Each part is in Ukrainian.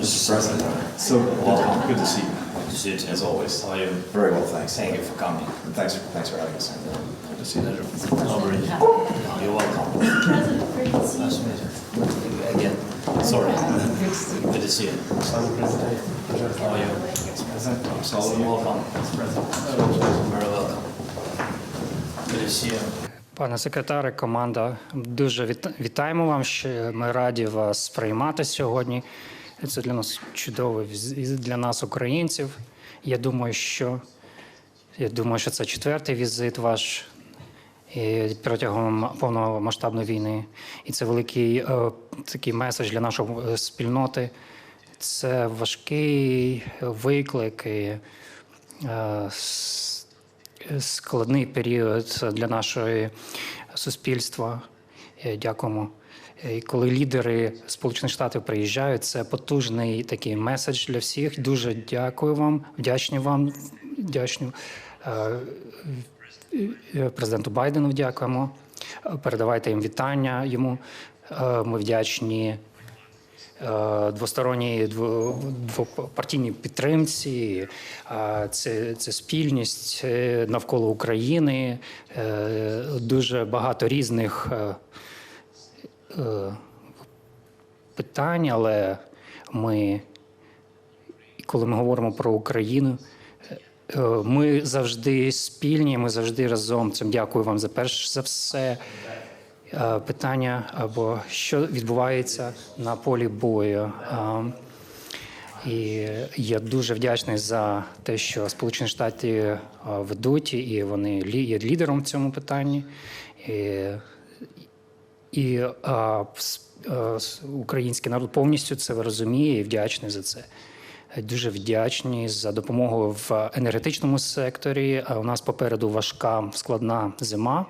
Mr. President, so Welcome. good to see you, Good to see you too. as always. How are you? Very well, thanks. Thank you for coming. And thanks, for thanks for having us. Good to see you. Aubrey, you're welcome. President, great to see Nice to you. meet you. Again, sorry. Good to see you. How are you? Solid. Welcome. Very welcome. Good to see you. Пане секретаре, команда, дуже вітаємо вам. Ще ми раді вас приймати сьогодні. Це для нас чудовий і для нас, українців. Я думаю, що я думаю, що це четвертий візит ваш протягом повномасштабної війни. І це великий е, такий меседж для нашої е, спільноти. Це важкий виклик. І, е, складний період для нашого суспільства. Е, Дякуємо. Е, коли лідери Сполучених Штатів приїжджають, це потужний такий меседж для всіх. Дуже дякую вам, вдячні вам, вдячні е, президенту Байдену. Дякуємо. Передавайте їм вітання йому. Ми вдячні двосторонній двопартійній підтримці. Це, це спільність навколо України, дуже багато різних питань, але ми, коли ми говоримо про Україну, е, ми завжди спільні, ми завжди разом. Цим дякую вам за перш за все е, питання або що відбувається на полі бою. І я дуже вдячний за те, що Сполучені Штати е, ведуть, і вони є лідером в цьому питанні. І, і а, український народ повністю це розуміє і вдячний за це. Дуже вдячні за допомогу в енергетичному секторі. А У нас попереду важка складна зима.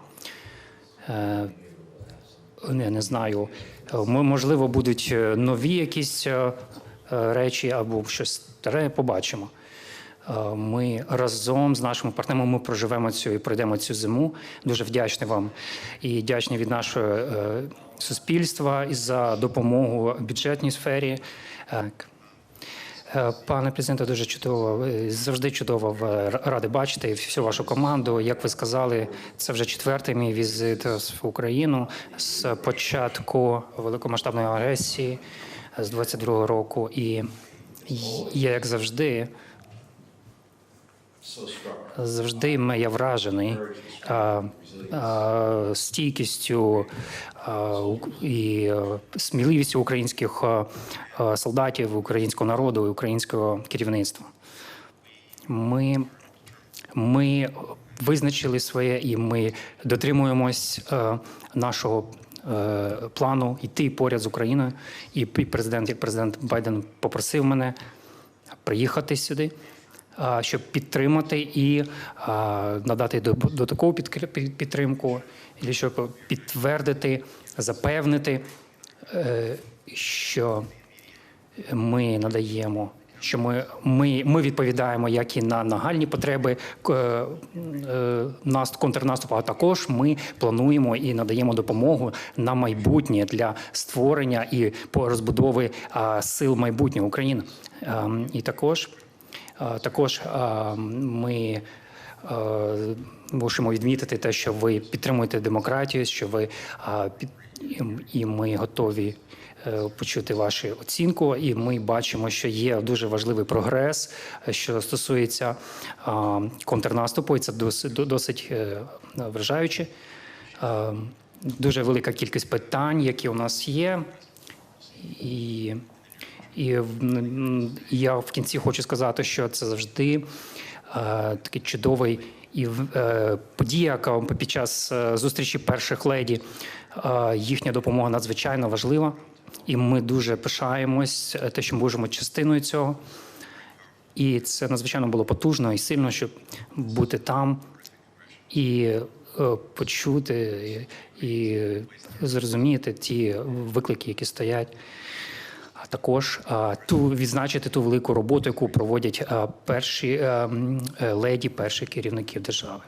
Е, я не знаю, можливо, будуть е, нові якісь е, речі або щось старе, побачимо. Е, Ми разом з нашими партнерами ми проживемо цю і пройдемо цю зиму. Дуже вдячний вам і вдячний від нашого е, суспільства і за допомогу бюджетній сфері. Е, Пане президенте, дуже чудово. Завжди чудово ради бачити всю вашу команду. Як ви сказали, це вже четвертий мій візит в Україну з початку великомасштабної агресії з 22-го року. І я, як завжди, завжди я вражений а, а, стійкістю а, і е, сміливістю українських е, е, солдатів, українського народу і українського керівництва. Ми, ми визначили своє і ми дотримуємось е, нашого е, плану йти поряд з Україною. І президент, як президент Байден попросив мене приїхати сюди, а, щоб підтримати і надати до- додаткову підтримку, і щоб підтвердити, запевнити, е, що ми надаємо. Що ми, ми, ми відповідаємо як і на нагальні потреби е, нас- контрнаступу, а також ми плануємо і надаємо допомогу на майбутнє для створення і по розбудови сил майбутнього України. Ем, І також, також ми мусимо відмітити те, що ви підтримуєте демократію, що ви і- ми готові е, почути вашу оцінку. І ми бачимо, що є дуже важливий прогрес, е, що стосується контрнаступу, і це досить досить е, вражаюче. Дуже велика кількість питань, які у нас є, і і я в кінці хочу сказати, що це завжди е, такий чудовий і е, подія, яка під час е, зустрічі перших леді е, їхня допомога надзвичайно важлива. І ми дуже пишаємось, е, те, що ми можемо частиною цього. І це надзвичайно було потужно і сильно, щоб бути там і е, почути і, і зрозуміти ті виклики, які стоять. Також ту відзначити ту велику роботу, яку проводять перші е, е, леді, перші керівників держави.